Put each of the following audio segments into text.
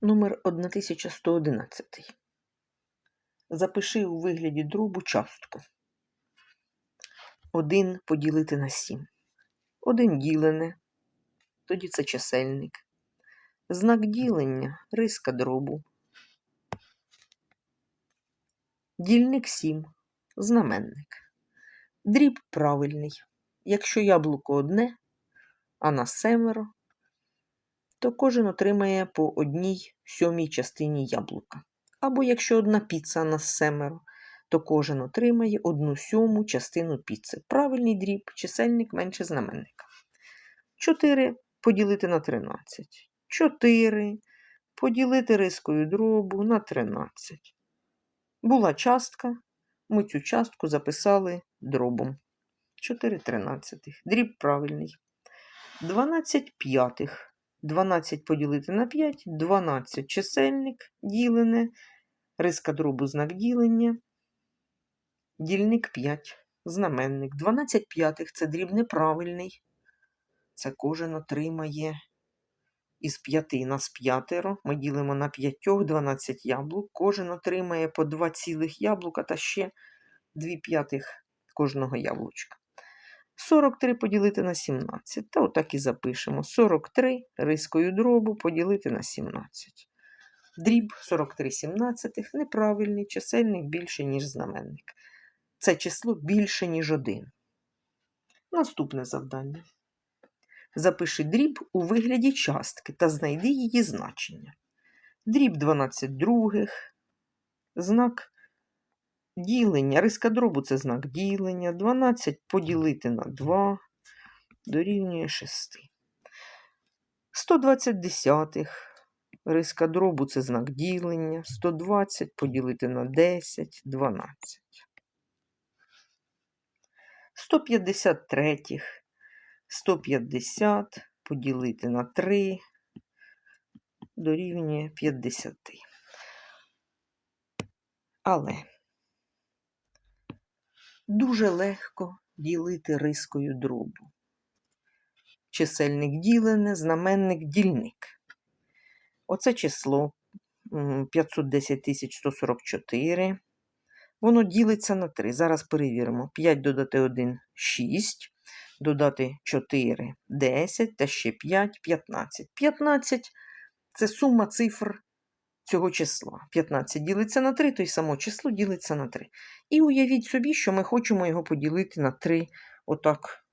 Номер 1111. Запиши у вигляді дробу частку. 1 поділити на 7. 1 ділене. Тоді це чисельник. Знак ділення риска дробу. Дільник 7. Знаменник. Дріб правильний. Якщо яблуко одне, а на семеро, то кожен отримає по одній сьомій частині яблука. Або якщо одна піца на семеро, то кожен отримає одну сьому частину піци. Правильний дріб, чисельник менше знаменника. 4 поділити на 13. 4 поділити рискою дробу на 13. Була частка, ми цю частку записали дробом. 4 тринадцятих. Дріб правильний. 12 п'ятих. 12 поділити на 5, 12 чисельник ділене, риска дробу знак ділення, дільник 5, знаменник. 12 п'ятих це дріб неправильний. Це кожен отримає із 5 нас п'ятеро. Ми ділимо на 5, 12 яблук. Кожен отримає по 2 цілих яблука та ще 2 п'ятих кожного яблучка. 43 поділити на 17. Та отак і запишемо. 43 рискою дробу поділити на 17. Дріб 43 сімнадцятих неправильний, чисельник більше, ніж знаменник. Це число більше, ніж 1. Наступне завдання. Запиши дріб у вигляді частки та знайди її значення. Дріб 12 других, знак Ділення. Риска дробу це знак ділення. 12 поділити на 2 дорівнює 6. 120 десятих. Риска дробу це знак ділення. 120 поділити на 10 12. 153. 150 поділити на 3 дорівнює 50. Але дуже легко ділити рискою дробу. Чисельник ділене, знаменник дільник. Оце число 510 144. Воно ділиться на 3. Зараз перевіримо. 5 додати 1 6, додати 4 10 та ще 5 15. 15 це сума цифр цього числа. 15 ділиться на 3, то й само число ділиться на 3. І уявіть собі, що ми хочемо його поділити на 3 отак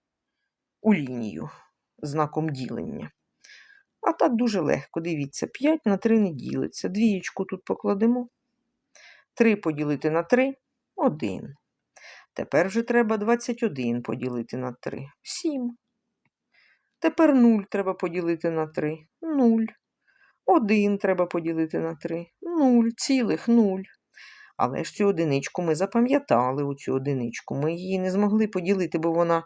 у лінію знаком ділення. А так дуже легко. Дивіться, 5 на 3 не ділиться. Двієчку тут покладемо. 3 поділити на 3 1. Тепер вже треба 21 поділити на 3 7. Тепер 0 треба поділити на 3 0. 1 треба поділити на 3. 0, цілих 0. Але ж цю одиничку ми запам'ятали оцю одиничку. Ми її не змогли поділити, бо вона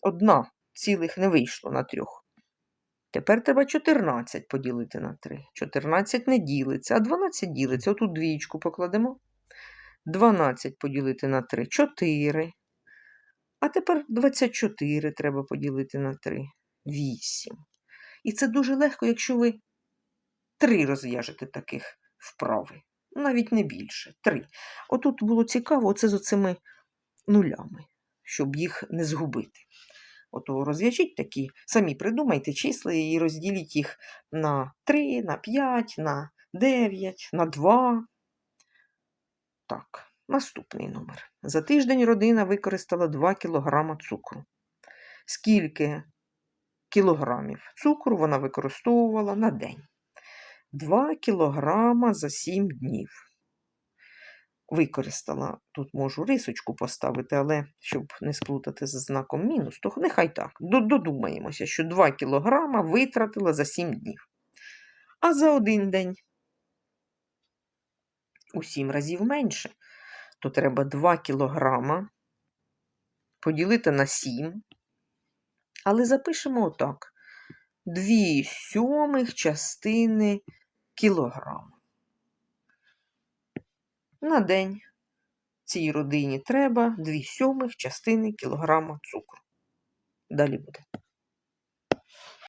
одна цілих не вийшло на трьох. Тепер треба 14 поділити на 3. 14 не ділиться, а 12 ділиться. Отут двічку покладемо. 12 поділити на 3 4. А тепер 24 треба поділити на 3. 8. І це дуже легко, якщо ви три розв'яжете таких вправи. Навіть не більше. Три. Отут було цікаво, оце з оцими нулями, щоб їх не згубити. Ото розв'яжіть такі, самі придумайте числа і розділіть їх на 3, на 5, на 9, на 2. Так, наступний номер. За тиждень родина використала 2 кг цукру. Скільки кілограмів цукру вона використовувала на день? 2 кілограма за 7 днів. Використала, тут можу рисочку поставити, але щоб не сплутати за знаком мінус, то нехай так. Додумаємося, що 2 кілограма витратила за 7 днів. А за один день у 7 разів менше, то треба 2 кілограма поділити на 7. Але запишемо отак: 2 сьомих частини кілограм. На день цій родині треба 2 сьомих частини кілограма цукру. Далі буде.